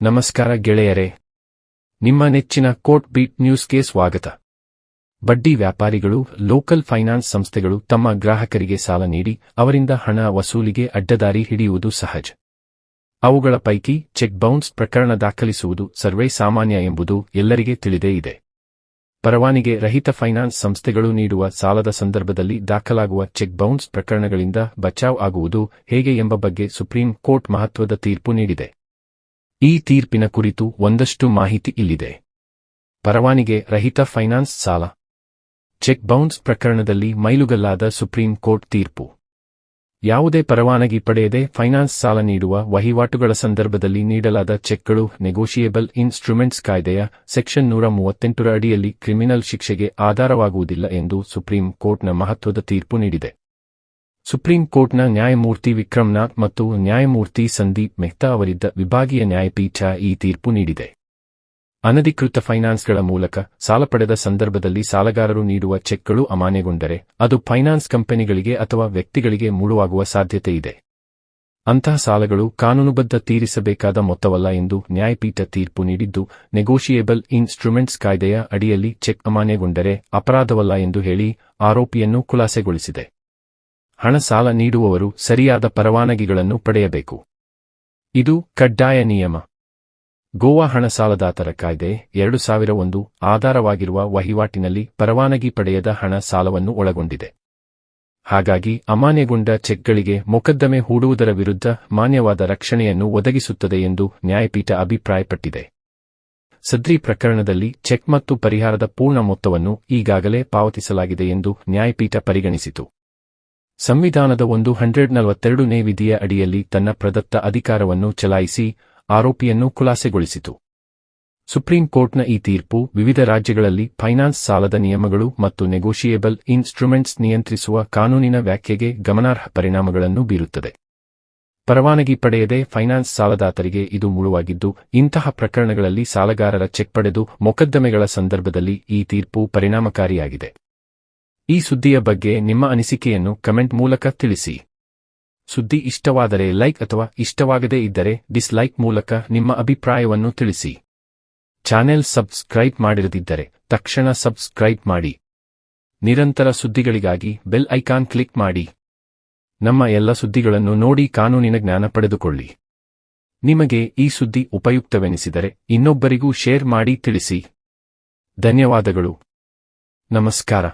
ನಮಸ್ಕಾರ ಗೆಳೆಯರೇ. ನಿಮ್ಮ ನೆಚ್ಚಿನ ಕೋಟ್ ಬೀಟ್ ನ್ಯೂಸ್ಗೆ ಸ್ವಾಗತ. ಬಡ್ಡಿ ವ್ಯಾಪಾರಿಗಳು, ಲೋಕಲ್ ಫೈನಾನ್ಸ್ ಸಂಸ್ಥೆಗಳು ತಮ್ಮ ಗ್ರಾಹಕರಿಗೆ ಸಾಲ ನೀಡಿ, ಅವರಿಂದ ಹಣ ವಸೂಲಿಗೆ ಅಡ್ಡದಾರಿ ಹಿಡಿಯುವುದು ಸಹಜ. ಅವುಗಳ ಪೈಕಿ ಚೆಕ್ ಬೌನ್ಸ್ ಪ್ರಕರಣ ದಾಖಲಿಸುವುದು ಸರ್ವೇ ಸಾಮಾನ್ಯ ಎಂಬುದು ಎಲ್ಲರಿಗೆ ತಿಳಿದೇ ಇದೆ. ಪರವಾನಿಗೆ ರಹಿತ ಫೈನಾನ್ಸ್ ಸಂಸ್ಥೆಗಳು ನೀಡುವ ಸಾಲದ ಸಂದರ್ಭದಲ್ಲಿ ದಾಖಲಾಗುವ ಚೆಕ್ ಬೌನ್ಸ್ ಪ್ರಕರಣಗಳಿಂದ ಬಚಾವ್ ಆಗುವುದು ಹೇಗೆ ಎಂಬ ಬಗ್ಗೆ ಸುಪ್ರೀಂ ಕೋರ್ಟ್ ಮಹತ್ವದ ತೀರ್ಪು ನೀಡಿದೆ. ಈ ತೀರ್ಪಿನ ಕುರಿತು ಒಂದಷ್ಟು ಮಾಹಿತಿ ಇಲ್ಲಿದೆ. ಪರವಾನಿಗೆ ರಹಿತ ಫೈನಾನ್ಸ್ ಸಾಲ. ಚೆಕ್ ಬೌನ್ಸ್ ಪ್ರಕರಣದಲ್ಲಿ ಮೈಲುಗಲ್ಲಾದ ಸುಪ್ರೀಂ ಕೋರ್ಟ್ ತೀರ್ಪು. ಯಾವುದೇ ಪರವಾನಗಿ ಪಡೆಯದೆ ಫೈನಾನ್ಸ್ ಸಾಲ ನೀಡುವ ವಹಿವಾಟುಗಳ ಸಂದರ್ಭದಲ್ಲಿ ನೀಡಲಾದ ಚೆಕ್ಗಳು ನೆಗೋಷಿಯೇಬಲ್ ಇನ್ಸ್ಟ್ರೂಮೆಂಟ್ಸ್ ಕಾಯ್ದೆಯ ಸೆಕ್ಷನ್ ನೂರ ಮೂವತ್ತೆಂಟರ ಅಡಿಯಲ್ಲಿ ಕ್ರಿಮಿನಲ್ ಶಿಕ್ಷೆಗೆ ಆಧಾರವಾಗುವುದಿಲ್ಲ ಎಂದು ಸುಪ್ರೀಂ ಕೋರ್ಟ್ನ ಮಹತ್ವದ ತೀರ್ಪು ನೀಡಿದೆ. ಸುಪ್ರೀಂ ಕೋರ್ಟ್ನ ನ್ಯಾಯಮೂರ್ತಿ ವಿಕ್ರಮ್ನಾಥ್ ಮತ್ತು ನ್ಯಾಯಮೂರ್ತಿ ಸಂದೀಪ್ ಮೆಹ್ತಾ ಅವರಿದ್ದ ವಿಭಾಗೀಯ ನ್ಯಾಯಪೀಠ ಈ ತೀರ್ಪು ನೀಡಿದೆ. ಅನಧಿಕೃತ ಫೈನಾನ್ಸ್ಗಳ ಮೂಲಕ ಸಾಲ ಪಡೆದ ಸಂದರ್ಭದಲ್ಲಿ ಸಾಲಗಾರರು ನೀಡುವ ಚೆಕ್ಗಳು ಅಮಾನ್ಯಗೊಂಡರೆ, ಅದು ಫೈನಾನ್ಸ್ ಕಂಪನಿಗಳಿಗೆ ಅಥವಾ ವ್ಯಕ್ತಿಗಳಿಗೆ ಮೂಡುವಾಗುವ ಸಾಧ್ಯತೆ ಇದೆ. ಅಂತಹ ಸಾಲಗಳು ಕಾನೂನುಬದ್ಧ ತೀರಿಸಬೇಕಾದ ಮೊತ್ತವಲ್ಲ ಎಂದು ನ್ಯಾಯಪೀಠ ತೀರ್ಪು ನೀಡಿದ್ದು, ನೆಗೋಷಿಯೇಬಲ್ ಇನ್ಸ್ಟ್ರೂಮೆಂಟ್ಸ್ ಕಾಯ್ದೆಯ ಅಡಿಯಲ್ಲಿ ಚೆಕ್ ಅಮಾನ್ಯಗೊಂಡರೆ ಅಪರಾಧವಲ್ಲ ಎಂದು ಹೇಳಿ ಆರೋಪಿಯನ್ನು ಖುಲಾಸೆಗೊಳಿಸಿದೆ. ಹಣ ಸಾಲ ನೀಡುವವರು ಸರಿಯಾದ ಪರವಾನಗಿಗಳನ್ನು ಪಡೆಯಬೇಕು. ಇದು ಕಡ್ಡಾಯ ನಿಯಮ. ಗೋವಾ ಹಣ ಸಾಲದಾತರ ಕಾಯ್ದೆ ಎರಡು ಸಾವಿರ ಒಂದು ಆಧಾರವಾಗಿರುವ ವಹಿವಾಟಿನಲ್ಲಿ ಪರವಾನಗಿ ಪಡೆಯದ ಹಣ ಸಾಲವನ್ನು ಒಳಗೊಂಡಿದೆ. ಹಾಗಾಗಿ ಅಮಾನ್ಯಗೊಂಡ ಚೆಕ್ಗಳಿಗೆ ಮೊಕದ್ದಮೆ ಹೂಡುವುದರ ವಿರುದ್ಧ ಮಾನ್ಯವಾದ ರಕ್ಷಣೆಯನ್ನು ಒದಗಿಸುತ್ತದೆ ಎಂದು ನ್ಯಾಯಪೀಠ ಅಭಿಪ್ರಾಯಪಟ್ಟಿದೆ. ಸದ್ರಿ ಪ್ರಕರಣದಲ್ಲಿ ಚೆಕ್ ಮತ್ತು ಪರಿಹಾರದ ಪೂರ್ಣ ಮೊತ್ತವನ್ನು ಈಗಾಗಲೇ ಪಾವತಿಸಲಾಗಿದೆ ಎಂದು ನ್ಯಾಯಪೀಠ ಪರಿಗಣಿಸಿತು. ಸಂವಿಧಾನದ ಒಂದು ಹಂಡ್ರೆಡ್ ನಲವತ್ತೆರಡನೇ ವಿಧಿಯ ಅಡಿಯಲ್ಲಿ ತನ್ನ ಪ್ರದತ್ತ ಅಧಿಕಾರವನ್ನು ಚಲಾಯಿಸಿ ಆರೋಪಿಯನ್ನು ಖುಲಾಸೆಗೊಳಿಸಿತು. ಸುಪ್ರೀಂ ಕೋರ್ಟ್ನ ಈ ತೀರ್ಪು ವಿವಿಧ ರಾಜ್ಯಗಳಲ್ಲಿ ಫೈನಾನ್ಸ್ ಸಾಲದ ನಿಯಮಗಳು ಮತ್ತು ನೆಗೋಷಿಯೇಬಲ್ ಇನ್ಸ್ಟ್ರುಮೆಂಟ್ಸ್ ನಿಯಂತ್ರಿಸುವ ಕಾನೂನಿನ ವ್ಯಾಖ್ಯೆಗೆ ಗಮನಾರ್ಹ ಪರಿಣಾಮಗಳನ್ನು ಬೀರುತ್ತದೆ. ಪರವಾನಗಿ ಪಡೆಯದೆ ಫೈನಾನ್ಸ್ ಸಾಲದಾತರಿಗೆ ಇದು ಮುಳುವಾಗಿದ್ದು, ಇಂತಹ ಪ್ರಕರಣಗಳಲ್ಲಿ ಸಾಲಗಾರರ ಚೆಕ್ ಪಡೆದು ಮೊಕದ್ದಮೆಗಳ ಸಂದರ್ಭದಲ್ಲಿ ಈ ತೀರ್ಪು ಪರಿಣಾಮಕಾರಿಯಾಗಿದೆ. ಈ ಸುದ್ದಿಯ ಬಗ್ಗೆ ನಿಮ್ಮ ಅನಿಸಿಕೆಯನ್ನು ಕಮೆಂಟ್ ಮೂಲಕ ತಿಳಿಸಿ. ಸುದ್ದಿ ಇಷ್ಟವಾದರೆ ಲೈಕ್ ಅಥವಾ ಇಷ್ಟವಾಗದೇ ಇದ್ದರೆ ಡಿಸ್ಲೈಕ್ ಮೂಲಕ ನಿಮ್ಮ ಅಭಿಪ್ರಾಯವನ್ನು ತಿಳಿಸಿ. ಚಾನೆಲ್ ಸಬ್ಸ್ಕ್ರೈಬ್ ಮಾಡಿರದಿದ್ದರೆ ತಕ್ಷಣ ಸಬ್ಸ್ಕ್ರೈಬ್ ಮಾಡಿ. ನಿರಂತರ ಸುದ್ದಿಗಳಿಗಾಗಿ ಬೆಲ್ ಐಕಾನ್ ಕ್ಲಿಕ್ ಮಾಡಿ. ನಮ್ಮ ಎಲ್ಲ ಸುದ್ದಿಗಳನ್ನು ನೋಡಿ ಕಾನೂನಿನ ಜ್ಞಾನ ಪಡೆದುಕೊಳ್ಳಿ. ನಿಮಗೆ ಈ ಸುದ್ದಿ ಉಪಯುಕ್ತವೆನಿಸಿದರೆ ಇನ್ನೊಬ್ಬರಿಗೂ ಶೇರ್ ಮಾಡಿ ತಿಳಿಸಿ. ಧನ್ಯವಾದಗಳು. ನಮಸ್ಕಾರ.